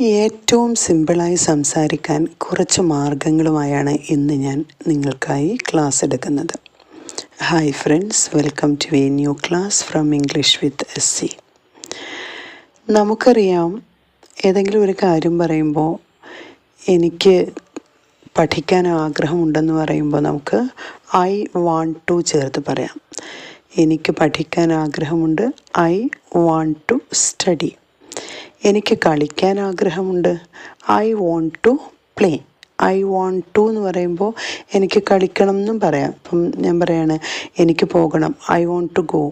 ഏറ്റവും സിമ്പിളായി സംസാരിക്കാൻ കുറച്ച് മാർഗങ്ങളുമായാണ് ഇന്ന് ഞാൻ നിങ്ങൾക്കായി ക്ലാസ് എടുക്കുന്നത്. Hi friends welcome to a new class from English with S C നമുക്കറിയാം ഏതെങ്കിലും ഒരു കാര്യം പറയുമ്പോൾ എനിക്ക് പഠിക്കാൻ ആഗ്രഹമുണ്ടെന്ന് പറയുമ്പോൾ നമുക്ക് ഐ വാണ്ട് ടു ചേർത്ത് പറയാം. എനിക്ക് പഠിക്കാൻ ആഗ്രഹമുണ്ട്. ഐ വാണ്ട് ടു സ്റ്റഡി എനിക്ക് കളിക്കാൻ ആഗ്രഹമുണ്ട്. I want to play I want to എന്ന് പറയുമ്പോൾ എനിക്ക് കളിക്കണം എന്നും പറയാം. ഇപ്പം ഞാൻ പറയാണ് എനിക്ക് പോകണം. ഐ വോണ്ട് ടു ഗോ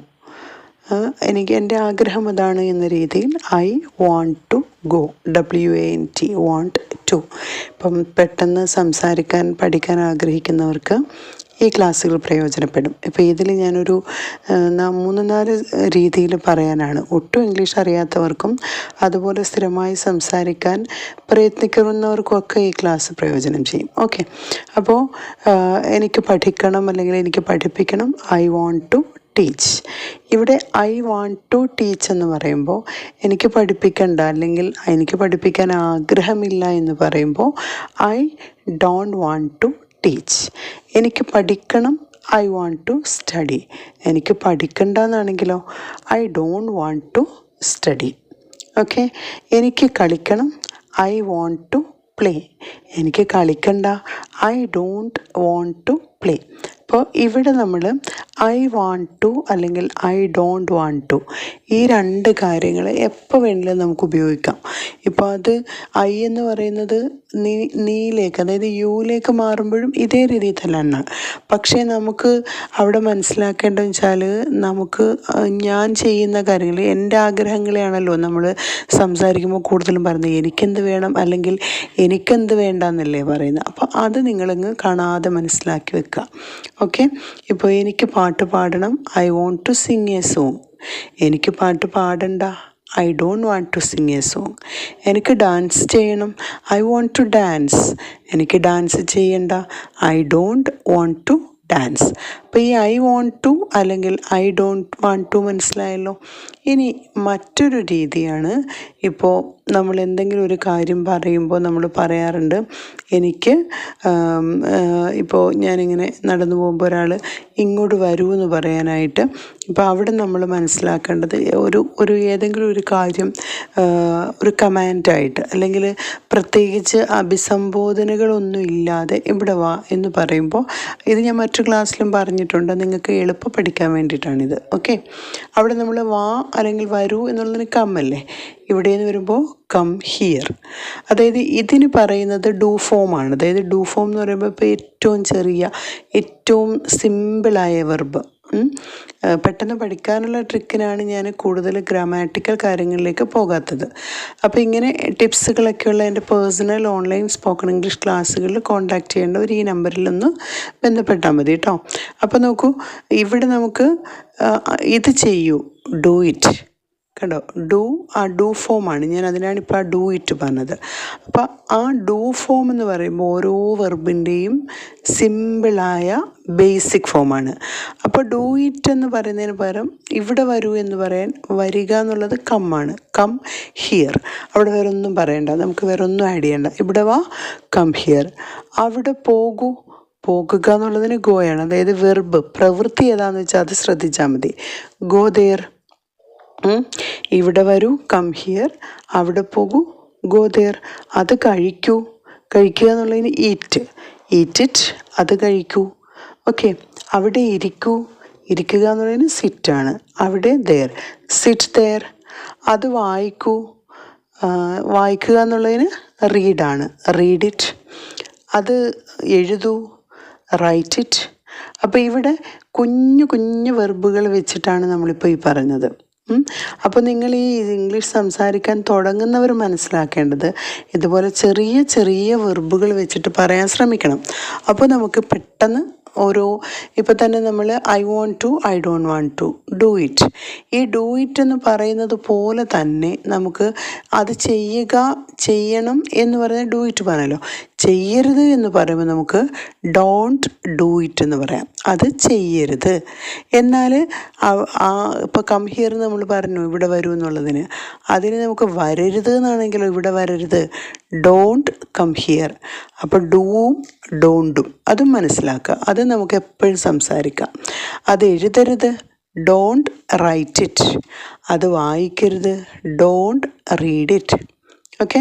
എനിക്ക് എന്റെ ആഗ്രഹം അതാണ് എന്ന രീതിയിൽ I want to go W N T want to ഇപ്പം പെട്ടെന്ന് സംസാരിക്കാൻ പഠിക്കാൻ ആഗ്രഹിക്കുന്നവർക്ക് ഈ ക്ലാസ്സുകൾ പ്രയോജനപ്പെടും. ഇപ്പോൾ ഇതിൽ ഞാനൊരു മൂന്ന് നാല് രീതിയിൽ പറയാനാണ്. ഒട്ടും ഇംഗ്ലീഷ് അറിയാത്തവർക്കും അതുപോലെ സ്ഥിരമായി സംസാരിക്കാൻ പ്രയത്നിക്കുന്നവർക്കുമൊക്കെ ഈ ക്ലാസ് പ്രയോജനം ചെയ്യും. ഓക്കെ. അപ്പോൾ എനിക്ക് പഠിക്കണം അല്ലെങ്കിൽ എനിക്ക് പഠിപ്പിക്കണം ഐ വോണ്ട് ടു ടീച്ച്. ഇവിടെ ഐ വാണ്ട് ടു ടീച്ച് എന്ന് പറയുമ്പോൾ എനിക്ക് പഠിപ്പിക്കണ്ട അല്ലെങ്കിൽ എനിക്ക് പഠിപ്പിക്കാൻ ആഗ്രഹമില്ല എന്ന് പറയുമ്പോൾ I don't want to teach എനിക്ക് പഠിക്കണം ഐ വാണ്ട് ടു സ്റ്റഡി എനിക്ക് പഠിക്കണ്ടെന്നാണെങ്കിലോ I don't want to study okay എനിക്ക് കളിക്കണം ഐ വാണ്ട് ടു പ്ലേ എനിക്ക് കളിക്കണ്ട I don't want to play അപ്പോൾ ഇവിടെ നമ്മൾ ഐ വാണ്ട് ടു അല്ലെങ്കിൽ ഐ ഡോണ്ട് വാണ്ട് ടു ഈ രണ്ട് കാര്യങ്ങൾ എപ്പോൾ വേണമെങ്കിലും നമുക്ക് ഉപയോഗിക്കാം. ഇപ്പോൾ അത് ഐ എന്ന് പറയുന്നത് നീ നീയിലേക്ക് അതായത് യുയിലേക്ക് മാറുമ്പോഴും ഇതേ രീതിയിൽ തന്നെയാണ്. പക്ഷേ നമുക്ക് അവിടെ മനസ്സിലാക്കേണ്ടതെന്ന് വെച്ചാൽ നമുക്ക് ഞാൻ ചെയ്യുന്ന കാര്യങ്ങൾ എന്റെ ആഗ്രഹങ്ങളെയാണല്ലോ നമ്മൾ സംസാരിക്കുമ്പോൾ കൂടുതലും പറയുന്നത്. എനിക്കെന്ത് വേണം അല്ലെങ്കിൽ എനിക്കെന്ത് വേണ്ട എന്നല്ലേ പറയുന്നത്. അപ്പോൾ അത് നിങ്ങളങ്ങ് കാണാതെ മനസ്സിലാക്കി വെക്കുക. ഓക്കെ? ഇപ്പോൾ എനിക്ക് പാട്ട് പാടണം. I want to sing a song. എനിക്ക് പാട്ട് പാടണ്ട. I don't want to sing a song എനിക്ക് ഡാൻസ് ചെയ്യണം. ഐ വോണ്ട് ടു ഡാൻസ് എനിക്ക് ഡാൻസ് ചെയ്യണ്ട. I don't want to dance അപ്പോൾ ഈ ഐ വോണ്ട് ടു അല്ലെങ്കിൽ ഐ ഡോണ്ട് വാണ്ട് ടു മനസ്സിലായല്ലോ? ഇനി മറ്റൊരു രീതിയാണ് ഇപ്പോൾ നമ്മൾ എന്തെങ്കിലും ഒരു കാര്യം പറയുമ്പോൾ നമ്മൾ പറയാറുണ്ട്. എനിക്ക് ഇപ്പോൾ ഞാനിങ്ങനെ നടന്നു പോകുമ്പോൾ ഒരാൾ ഇങ്ങോട്ട് വരൂ എന്ന് പറയാനായിട്ട് ഇപ്പോൾ അവിടെ നമ്മൾ മനസ്സിലാക്കേണ്ടത് ഒരു ഒരു ഏതെങ്കിലും ഒരു കാര്യം ഒരു കമാൻഡായിട്ട് അല്ലെങ്കിൽ പ്രത്യേകിച്ച് അഭിസംബോധനകളൊന്നും ഇല്ലാതെ ഇവിടെ വാ എന്ന് പറയുമ്പോൾ ഇത് ഞാൻ മറ്റു ക്ലാസ്സിലും പറഞ്ഞിട്ടുണ്ട്. നിങ്ങൾക്ക് എളുപ്പം പഠിക്കാൻ വേണ്ടിയിട്ടാണിത്. ഓക്കെ? അവിടെ നമ്മൾ വാ അല്ലെങ്കിൽ വരൂ എന്നുള്ളതിന് കമ്മല്ലേ ഇവിടെ നിന്ന് വരുമ്പോൾ കം ഹിയർ. അതായത് ഇതിന് പറയുന്നത് ഡൂ ഫോം ആണ്. അതായത് ഡൂ ഫോം എന്ന് പറയുമ്പോൾ ഇപ്പോൾ ഏറ്റവും ചെറിയ ഏറ്റവും സിമ്പിളായ വെർബ്. പെട്ടെന്ന് പഠിക്കാനുള്ള ട്രിക്കിനാണ് ഞാൻ കൂടുതൽ ഗ്രാമാറ്റിക്കൽ കാര്യങ്ങളിലേക്ക് പോകാത്തത്. അപ്പോൾ ഇങ്ങനെ ടിപ്സുകളൊക്കെയുള്ള എന്റെ പേഴ്സണൽ ഓൺലൈൻ സ്പോക്കൺ ഇംഗ്ലീഷ് ക്ലാസ്സുകളിൽ കോൺടാക്ട് ചെയ്യേണ്ടവർ ഈ നമ്പറിൽ ഒന്ന് ബന്ധപ്പെട്ടാൽ മതി കേട്ടോ. അപ്പോൾ നോക്കൂ ഇവിടെ നമുക്ക് ഇത് ചെയ്യൂ. Do it. കണ്ടോ? ഡു ആ ഡു ഫോമാണ്. ഞാൻ അതിനാണ് ഇപ്പോൾ ആ ഡു ഇറ്റ് പറഞ്ഞത്. അപ്പോൾ ആ ഡു ഫോം എന്ന് പറയുമ്പോൾ ഓരോ വെർബിന്റെയും സിമ്പിളായ ബേസിക് ഫോമാണ്. അപ്പോൾ ഡു ഇറ്റ് എന്ന് പറയുന്നതിന് പകരം ഇവിടെ വരൂ എന്ന് പറയാൻ വരിക എന്നുള്ളത് കമ്മാണ്. Come here. അവിടെ വേറെ ഒന്നും പറയണ്ട. നമുക്ക് വേറെ ഒന്നും ആഡ് ചെയ്യണ്ട. ഇവിടെ വാ കം ഹിയർ. അവിടെ പോകൂ. പോകുക എന്നുള്ളതിന് ഗോയാണ്. അതായത് വെർബ്. പ്രവൃത്തി ഏതാണെന്ന് വെച്ചാൽ അത് ശ്രദ്ധിച്ചാൽ മതി. ഗോ ദെയർ ഇവിടെ വരൂ കം ഹിയർ അവിടെ പോകൂ ഗോ ദെയർ അത് കഴിക്കൂ. കഴിക്കുക എന്നുള്ളതിന് ഈറ്റ് ഈറ്റ് ഇറ്റ് അത് കഴിക്കൂ. ഓക്കെ അവിടെ ഇരിക്കൂ. ഇരിക്കുക എന്നുള്ളതിന് സിറ്റാണ് അവിടെ ദെയർ സിറ്റ് ദെയർ അത് വായിക്കൂ. വായിക്കുക എന്നുള്ളതിന് റീഡാണ് റീഡ് ഇറ്റ് അത് എഴുതൂ. റൈറ്റ് ഇറ്റ് അപ്പോൾ ഇവിടെ കുഞ്ഞു കുഞ്ഞു വെർബുകൾ വെച്ചിട്ടാണ് നമ്മളിപ്പോൾ ഈ പറഞ്ഞത്. അപ്പോൾ നിങ്ങൾ ഈ ഇംഗ്ലീഷ് സംസാരിക്കാൻ തുടങ്ങുന്നവർ മനസ്സിലാക്കേണ്ടത് ഇതുപോലെ ചെറിയ ചെറിയ വെർബുകൾ വെച്ചിട്ട് പറയാൻ ശ്രമിക്കണം. അപ്പോൾ നമുക്ക് പെട്ടെന്ന് ഓരോ ഇപ്പോൾ തന്നെ നമ്മൾ I want to I don't want to do it. ഈ ഡു ഇറ്റ് എന്ന് പറയുന്നത് പോലെ തന്നെ നമുക്ക് അത് ചെയ്യുക ചെയ്യണം എന്ന് പറയുന്നത് ഡു ഇറ്റ് പറഞ്ഞല്ലോ. ചെയ്യരുത് എന്ന് പറയുമ്പോൾ നമുക്ക് ഡോണ്ട് ഡു ഇറ്റ് എന്ന് പറയാം. അത് ചെയ്യരുത്. എന്നാൽ ആ ഇപ്പോൾ കം ഹിയർ നമ്മൾ പറഞ്ഞു ഇവിടെ വരൂ എന്നുള്ളതിന്. അതിന് നമുക്ക് വരരുത് എന്നാണെങ്കിലോ ഇവിടെ വരരുത്? ഡോണ്ട് കം ഹിയർ അപ്പോൾ ഡൂവും ഡോണ്ടും അതും മനസ്സിലാക്കുക. അത് നമുക്ക് എപ്പോഴും സംസാരിക്കാം. അത് എഴുതരുത്. ഡോണ്ട് റൈറ്റ് ഇറ്റ് അത് വായിക്കരുത്. Don't read it okay.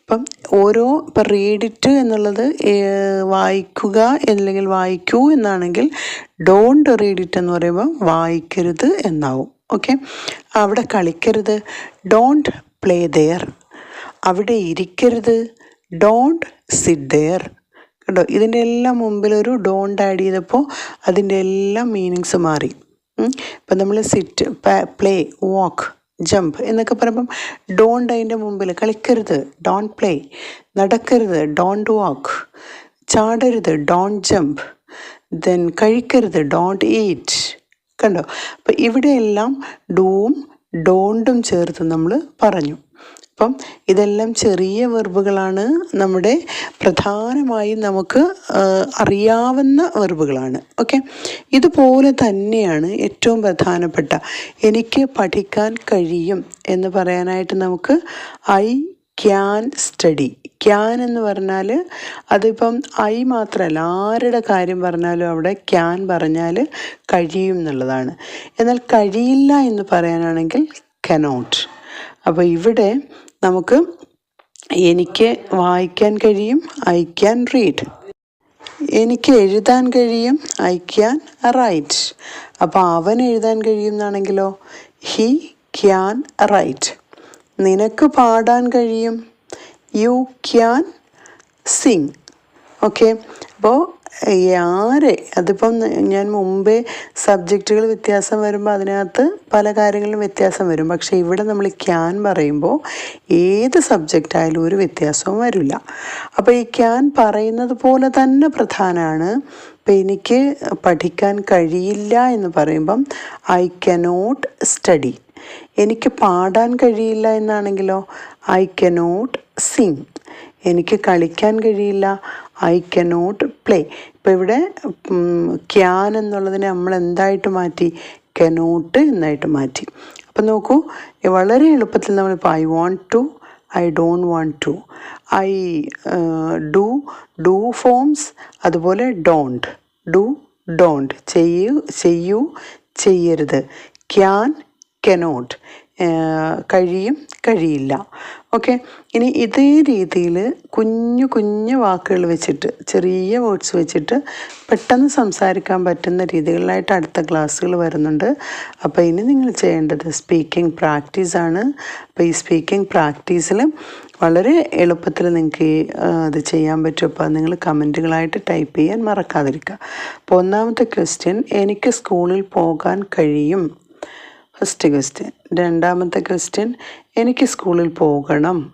അപ്പം ഓരോ ഇപ്പം റീഡ് ഇറ്റ് എന്നുള്ളത് വായിക്കുക അല്ലെങ്കിൽ വായിക്കൂ എന്നാണെങ്കിൽ ഡോണ്ട് റീഡ് ഇറ്റ് എന്ന് പറയുമ്പോൾ വായിക്കരുത് എന്നാവും. ഓക്കെ. അവിടെ കളിക്കരുത്. ഡോണ്ട് പ്ലേ ദെയർ അവിടെ ഇരിക്കരുത്. ഡോണ്ട് സിറ്റ് ദെയർ കേട്ടോ ഇതിന്റെ എല്ലാം മുമ്പിൽ ഒരു ഡോണ്ട് ആഡ് ചെയ്തപ്പോൾ അതിന്റെ എല്ലാ മീനിങ്സ് മാറി. ഇപ്പം നമ്മൾ സിറ്റ് പ്ലേ വാക്ക് ജമ്പ് എന്നൊക്കെ പറയുമ്പം ഡോണ്ട് അതിന്റെ മുമ്പിൽ കളിക്കരുത് ഡോണ്ട് പ്ലേ. നടക്കരുത് ഡോണ്ട് വാക്ക്. ചാടരുത് ഡോണ്ട് ജമ്പ്. ദെൻ കഴിക്കരുത് ഡോണ്ട് ഈറ്റ്. കണ്ടോ? അപ്പം ഇവിടെയെല്ലാം ഡൂവും ഡോണ്ടും ചേർത്ത് നമ്മൾ പറഞ്ഞു. അപ്പം ഇതെല്ലാം ചെറിയ വെർബുകളാണ്. നമ്മുടെ പ്രധാനമായും നമുക്ക് അറിയാവുന്ന വെർബുകളാണ്. ഓക്കെ? ഇതുപോലെ തന്നെയാണ് ഏറ്റവും പ്രധാനപ്പെട്ട എനിക്ക് പഠിക്കാൻ കഴിയും എന്ന് പറയാനായിട്ട് നമുക്ക് ഐ ക്യാൻ സ്റ്റഡി. ക്യാൻ എന്ന് പറഞ്ഞാൽ അതിപ്പം ഐ മാത്രമല്ല ആരുടെ കാര്യം പറഞ്ഞാലും അവിടെ ക്യാൻ പറഞ്ഞാൽ കഴിയും എന്നുള്ളതാണ്. എന്നാൽ കഴിയില്ല എന്ന് പറയാനാണെങ്കിൽ കനോട്ട്. അപ്പോൾ ഇവിടെ നമുക്ക് എനിക്ക് വായിക്കാൻ കഴിയും ഐ ക്യാൻ റീഡ് എനിക്ക് എഴുതാൻ കഴിയും ഐ ക്യാൻ റൈറ്റ് അപ്പോൾ അവൻ എഴുതാൻ കഴിയും എന്നാണെങ്കിലോ ഹി ക്യാൻ റൈറ്റ് നിനക്ക് പാടാൻ കഴിയും? യു ക്യാൻ സിങ് ഓക്കെ അപ്പോൾ ആരെ? അതിപ്പം ഞാൻ മുമ്പേ സബ്ജക്റ്റുകൾ വ്യത്യാസം വരുമ്പോൾ അതിനകത്ത് പല കാര്യങ്ങളിലും വ്യത്യാസം വരും. പക്ഷേ ഇവിടെ നമ്മൾ ക്യാൻ പറയുമ്പോൾ ഏത് സബ്ജക്റ്റ് ആയാലും ഒരു വ്യത്യാസവും വരില്ല. അപ്പോൾ ഈ ക്യാൻ പറയുന്നത് പോലെ തന്നെ പ്രധാനമാണ് അപ്പം എനിക്ക് പഠിക്കാൻ കഴിയില്ല എന്ന് പറയുമ്പം ഐ കനോട്ട് സ്റ്റഡി. എനിക്ക് പാടാൻ കഴിയില്ല എന്നാണെങ്കിലോ? I cannot sing. എനിക്ക് കളിക്കാൻ കഴിയില്ല. ഐ കനോട്ട് പ്ലേ ഇപ്പോൾ ഇവിടെ ക്യാൻ എന്നുള്ളതിനെ നമ്മൾ എന്തായിട്ട് മാറ്റി? കനോട്ട് എന്നായിട്ട് മാറ്റി. അപ്പം നോക്കൂ വളരെ എളുപ്പത്തിൽ നമ്മളിപ്പോൾ I want to I don't want to I do do forms അതുപോലെ ഡോണ്ട് ഡു ഡോണ്ട് ചെയ്യൂ ചെയ്യൂ ചെയ്യരുത്. ക്യാൻ കനോട്ട് കഴിയും കഴിയില്ല. ഓക്കെ? ഇനി ഇതേ രീതിയിൽ കുഞ്ഞു കുഞ്ഞു വാക്കുകൾ വെച്ചിട്ട് ചെറിയ വേർഡ്സ് വെച്ചിട്ട് പെട്ടെന്ന് സംസാരിക്കാൻ പറ്റുന്ന രീതികളിലായിട്ട് അടുത്ത ക്ലാസ്സുകൾ വരുന്നുണ്ട്. അപ്പോൾ ഇനി നിങ്ങൾ ചെയ്യേണ്ടത് സ്പീക്കിംഗ് പ്രാക്ടീസാണ് അപ്പോൾ ഈ സ്പീക്കിംഗ് പ്രാക്ടീസിൽ വളരെ എളുപ്പത്തിൽ നിങ്ങൾക്ക് അത് ചെയ്യാൻ പറ്റും. അപ്പോൾ നിങ്ങൾ കമന്റുകളായിട്ട് ടൈപ്പ് ചെയ്യാൻ മറക്കാതിരിക്കുക. അപ്പോൾ ഒന്നാമത്തെ ക്വസ്റ്റ്യൻ എനിക്ക് സ്കൂളിൽ പോകാൻ കഴിയും. ഫസ്റ്റ് ക്വസ്റ്റ്യൻ രണ്ടാമത്തെ ക്വസ്റ്റ്യൻ എനിക്ക് സ്കൂളിൽ പോകണം.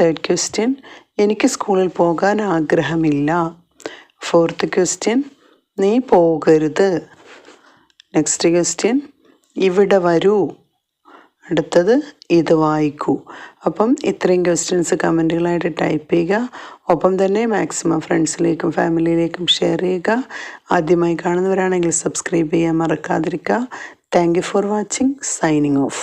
തേർഡ് ക്വസ്റ്റ്യൻ എനിക്ക് സ്കൂളിൽ പോകാൻ ആഗ്രഹമില്ല. ഫോർത്ത് ക്വസ്റ്റ്യൻ നീ പോകരുത്. നെക്സ്റ്റ് ക്വസ്റ്റ്യൻ ഇവിടെ വരൂ. അടുത്തത് ഇത് വായിക്കൂ. അപ്പം ഇത്രയും ക്വസ്റ്റ്യൻസ് കമന്റുകളായിട്ട് ടൈപ്പ് ചെയ്യുക. ഒപ്പം തന്നെ മാക്സിമം ഫ്രണ്ട്സിലേക്കും ഫാമിലിയിലേക്കും ഷെയർ ചെയ്യുക. ആദ്യമായി കാണുന്നവരാണെങ്കിൽ സബ്സ്ക്രൈബ് ചെയ്യാൻ മറക്കാതിരിക്കുക. Thank you for watching signing off